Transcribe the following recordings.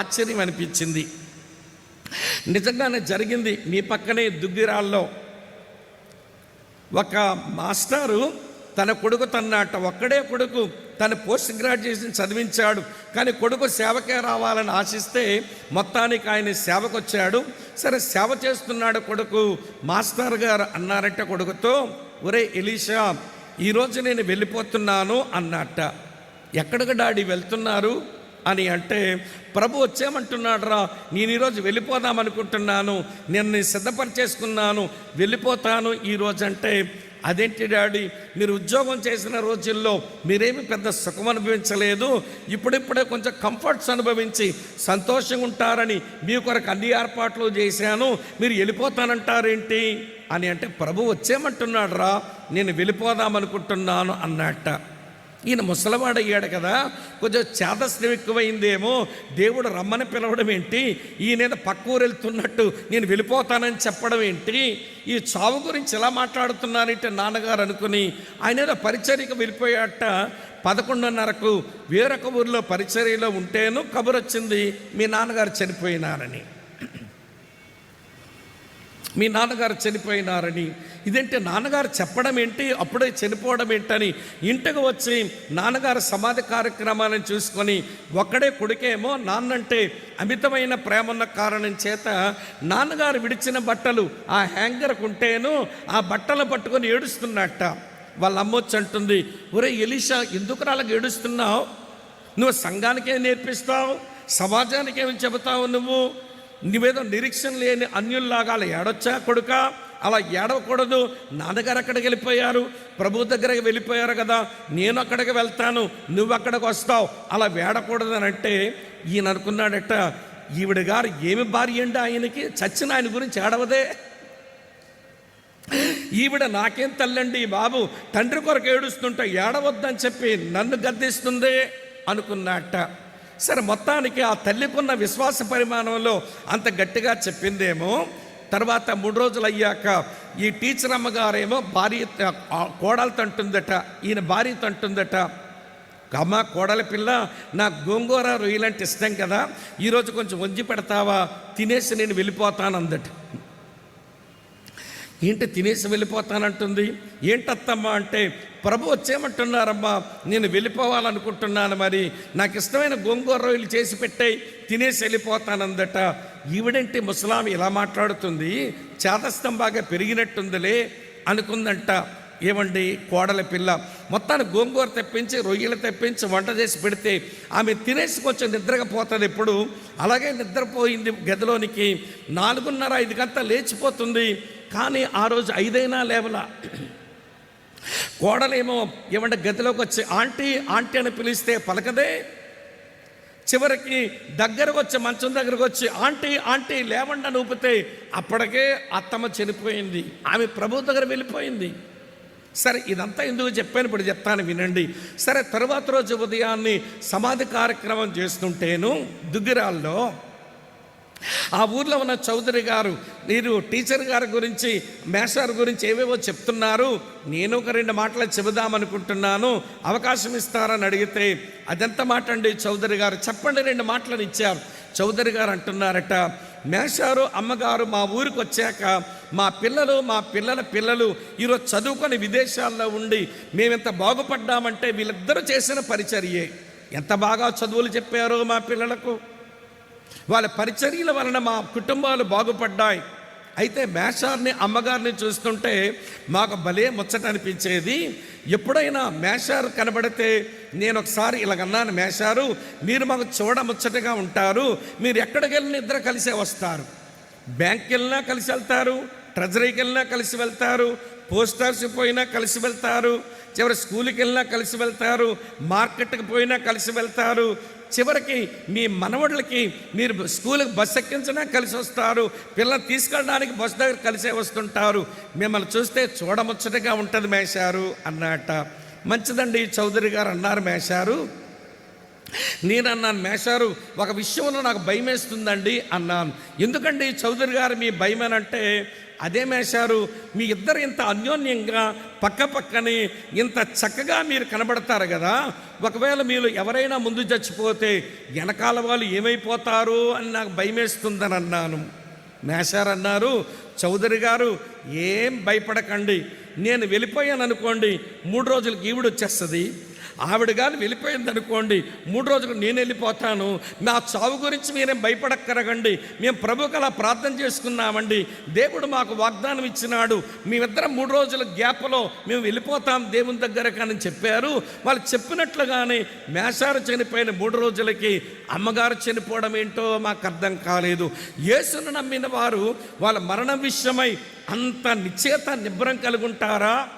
ఆశ్చర్యం అనిపించింది. నిజంగానే జరిగింది. మీ పక్కనే దుగ్గిరాల్లో ఒక మాస్టారు తన కొడుకు తన్నట. ఒక్కడే కొడుకు తన పోస్ట్ గ్రాడ్యుయేషన్ చదివించాడు. కానీ కొడుకు సేవకే రావాలని ఆశిస్తే మొత్తానికి ఆయన సేవకు వచ్చాడు సరే సేవ చేస్తున్నాడు కొడుకు. మాస్టర్ గారు అన్నారట కొడుకుతో ఒరే ఎలీషా ఈరోజు నేను వెళ్ళిపోతున్నాను అన్నట్ట. ఎక్కడికి డాడీ వెళ్తున్నారు? అని అంటే ప్రభు వచ్చేమంటున్నాడు రా నేను ఈరోజు వెళ్ళిపోదాం అనుకుంటున్నాను నేను సిద్ధపరిచేసుకున్నాను వెళ్ళిపోతాను ఈరోజు అంటే అదేంటి డాడీ మీరు ఉద్యోగం చేసిన రోజుల్లో మీరేమి పెద్ద సుఖం అనుభవించలేదు? ఇప్పుడిప్పుడే కొంచెం కంఫర్ట్స్ అనుభవించి సంతోషంగా ఉంటారని మీ కొరకు అన్ని ఏర్పాట్లు చేశాను. మీరు వెళ్ళిపోతానంటారేంటి? అని అంటే ప్రభు వచ్చేమంటున్నాడు రా నేను వెళ్ళిపోదాం అనుకుంటున్నాను అన్నట్ట. ఈయన ముసలివాడు అయ్యాడు కదా కొంచెం చేదస్తం ఎక్కువైందేమో దేవుడు రమ్మని పిలవడం ఏంటి? ఈయన పక్క ఊరు వెళ్తున్నట్టు నేను వెళ్ళిపోతానని చెప్పడం ఏంటి? ఈ చావు గురించి ఎలా మాట్లాడుతున్నారంటే నాన్నగారు అనుకుని ఆయన ఏదో పరిచర్యకు వెళ్ళిపోయాట. పదకొండున్నరకు వేరొక ఊరిలో పరిచర్యలో ఉంటేను కబురు వచ్చింది మీ నాన్నగారు చనిపోయినారని. మీ నాన్నగారు చనిపోయినారని. ఇదేంటి నాన్నగారు చెప్పడం ఏంటి? అప్పుడే చనిపోవడం ఏంటని ఇంటికి వచ్చి నాన్నగారు సమాధి కార్యక్రమాలను చూసుకొని ఒక్కడే కొడుకేమో నాన్నంటే అమితమైన ప్రేమ ఉన్న కారణం చేత నాన్నగారు విడిచిన బట్టలు ఆ హ్యాంగర్కు ఉంటేను ఆ బట్టలు పట్టుకొని ఏడుస్తున్నట్ట. వాళ్ళ అమ్మొచ్చి అంటుంది ఒరే ఎలీషా ఎందుకు రాళ్ళకి ఏడుస్తున్నావు? నువ్వు సంఘానికే నేర్పిస్తావు? సమాజానికి ఏమి చెబుతావు నువ్వు? నువ్వేదో నిరీక్షణ లేని అన్యుల్లాగా అలా ఏడొచ్చా కొడుక? అలా ఏడవకూడదు. నాన్నగారు అక్కడికి వెళ్ళిపోయారు. ప్రభు దగ్గరికి వెళ్ళిపోయారు కదా. నేను అక్కడికి వెళ్తాను. నువ్వు అక్కడికి వస్తావు. అలా వేడకూడదు అని అంటే ఈయన అనుకున్నాడట ఈవిడ గారు ఏమి భార్య అండి ఆయనకి? చచ్చిన ఆయన గురించి ఏడవదే. ఈవిడ నాకేం తల్లండి బాబు? తండ్రి కొరకు ఏడుస్తుంటే ఏడవద్దని చెప్పి నన్ను గద్దిస్తుంది అనుకున్నట్ట సరే మొత్తానికి ఆ తల్లికున్న విశ్వాస పరిమాణంలో అంత గట్టిగా చెప్పిందేమో తర్వాత మూడు రోజులు అయ్యాక ఈ టీచర్ అమ్మగారేమో భార్య కోడలతో అంటుందట ఈయన భార్యతో అంటుందట అమ్మ కోడల పిల్ల నా గోంగూర రొయ్యలంటే ఇష్టం కదా ఈరోజు కొంచెం వంచి పెడతావా తినేసి నేను వెళ్ళిపోతాను అందట ఏంటి తినేసి వెళ్ళిపోతానంటుంది? ఏంటత్తమ్మా అంటే ప్రభు వచ్చేయమంటున్నారమ్మా నేను వెళ్ళిపోవాలనుకుంటున్నాను మరి నాకు ఇష్టమైన గోంగూర రొయ్యలు చేసి పెట్టాయి తినేసి వెళ్ళిపోతానందట. ఈవిడంటే ముసలామి ఇలా మాట్లాడుతుంది? చేతస్థం బాగా పెరిగినట్టుందిలే అనుకుందంట. ఏమండి కోడల పిల్ల మొత్తాన్ని గోంగూర తెప్పించి రొయ్యలు తెప్పించి వంట చేసి పెడితే ఆమె తినేసి కొంచెం నిద్రగా పోతుంది ఎప్పుడు? అలాగే నిద్రపోయింది గదిలోనికి. నాలుగున్నర ఐదు గంట లేచిపోతుంది. కానీ ఆ రోజు ఐదైనా లేవలా. కోడలేమో ఏమంటే గదిలోకి వచ్చి ఆంటీ ఆంటీ అని పిలిస్తే పలకదే. చివరికి దగ్గరకు వచ్చి మంచం దగ్గరకు వచ్చి ఆంటీ ఆంటీ లేవండి అని ఊపితే అప్పటికే అత్తమ్మ చనిపోయింది. ఆమె ప్రభు దగ్గర వెళ్ళిపోయింది. సరే ఇదంతా ఎందుకు చెప్పాను? ఇప్పుడు చెప్తాను వినండి. సరే తరువాత రోజు ఉదయాన్నే సమాధి కార్యక్రమం చేస్తుంటేను దుగ్గిరాల్లో ఆ ఊర్లో ఉన్న చౌదరి గారు మీరు టీచర్ గారి గురించి మేషార్ గురించి ఏవేవో చెప్తున్నారు. నేను ఒక రెండు మాటలు చెబుదామనుకుంటున్నాను. అవకాశం ఇస్తారని అడిగితే అదెంత మాట అండి చౌదరి గారు? చెప్పండి రెండు మాటలను ఇచ్చారు. చౌదరి గారు అంటున్నారట మేషారు అమ్మగారు మా ఊరికి వచ్చాక మా పిల్లలు మా పిల్లల పిల్లలు ఈరోజు చదువుకొని విదేశాల్లో ఉండి మేమెంత బాగుపడ్డామంటే వీళ్ళిద్దరూ చేసిన పరిచర్యే. ఎంత బాగా చదువులు చెప్పారో మా పిల్లలకు. వాళ్ళ పరిచర్యల వలన మా కుటుంబాలు బాగుపడ్డాయి. అయితే మేషార్ని అమ్మగారిని చూస్తుంటే మాకు భలే ముచ్చట అనిపించేది. ఎప్పుడైనా మేషారు కనబడితే నేను ఒకసారి ఇలాగన్నాను మేషారు మీరు మాకు చూడ ముచ్చటగా ఉంటారు. మీరు ఎక్కడికి వెళ్ళిన ఇద్దరు కలిసే వస్తారు? బ్యాంక్కి వెళ్ళినా కలిసి వెళ్తారు ట్రెజరీకి వెళ్ళినా కలిసి వెళ్తారు పోస్ట్ ఆఫీస్కి పోయినా కలిసి వెళ్తారు చివరి స్కూల్కి వెళ్ళినా కలిసి వెళ్తారు మార్కెట్కి పోయినా కలిసి వెళ్తారు చివరికి మీ మనవడులకి మీరు స్కూల్కి బస్ ఎక్కించినా కలిసి వస్తారు పిల్లలు తీసుకెళ్ళడానికి బస్ దగ్గర కలిసే వస్తుంటారు. మిమ్మల్ని చూస్తే చూడముచ్చటగా ఉంటుంది మేషారు అన్నట మంచిదండి చౌదరి గారు అన్నారు మేషారు. నేను అన్నాను మేషారు ఒక విషయంలో నాకు భయం వేస్తుందండి అన్నాను. ఎందుకండి చౌదరి గారు మీ భయం అంటే అదేమేశారు మీ ఇద్దరు ఇంత అన్యోన్యంగా పక్క పక్కనే ఇంత చక్కగా మీరు కనబడతారు కదా ఒకవేళ మీరు ఎవరైనా ముందు చచ్చిపోతే వెనకాల వాళ్ళు ఏమైపోతారు అని నాకు భయమేస్తుందని అన్నాను. మేషారు అన్నారు చౌదరి గారు ఏం భయపడకండి. నేను వెళ్ళిపోయాను అనుకోండి మూడు రోజులకి ఈవిడ వచ్చేస్తుంది. ఆవిడ కానీ వెళ్ళిపోయింది అనుకోండి మూడు రోజులు నేను వెళ్ళిపోతాను. నా చావు గురించి మీరేం భయపడక్కరగండి మేము ప్రభుకు అలా ప్రార్థన చేసుకున్నామండి. దేవుడు మాకు వాగ్దానం ఇచ్చినాడు. మేమిద్దరం మూడు రోజుల గ్యాప్లో మేము వెళ్ళిపోతాం దేవుని దగ్గర కానీ చెప్పారు. వాళ్ళు చెప్పినట్లుగానే మేషారు చనిపోయిన మూడు రోజులకి అమ్మగారు చనిపోవడం ఏంటో మాకు అర్థం కాలేదు. యేసును నమ్మిన వారు వాళ్ళ మరణం విషయమై అంత నిశ్చేత నిబ్రం కలుగుంటారా?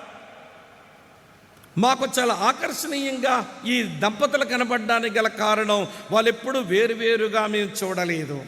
మాకు చాలా ఆకర్షణీయంగా ఈ దంపతులు కనబడడానికి గల కారణం వాళ్ళు ఎప్పుడు వేరువేరుగా మేము చూడలేదు.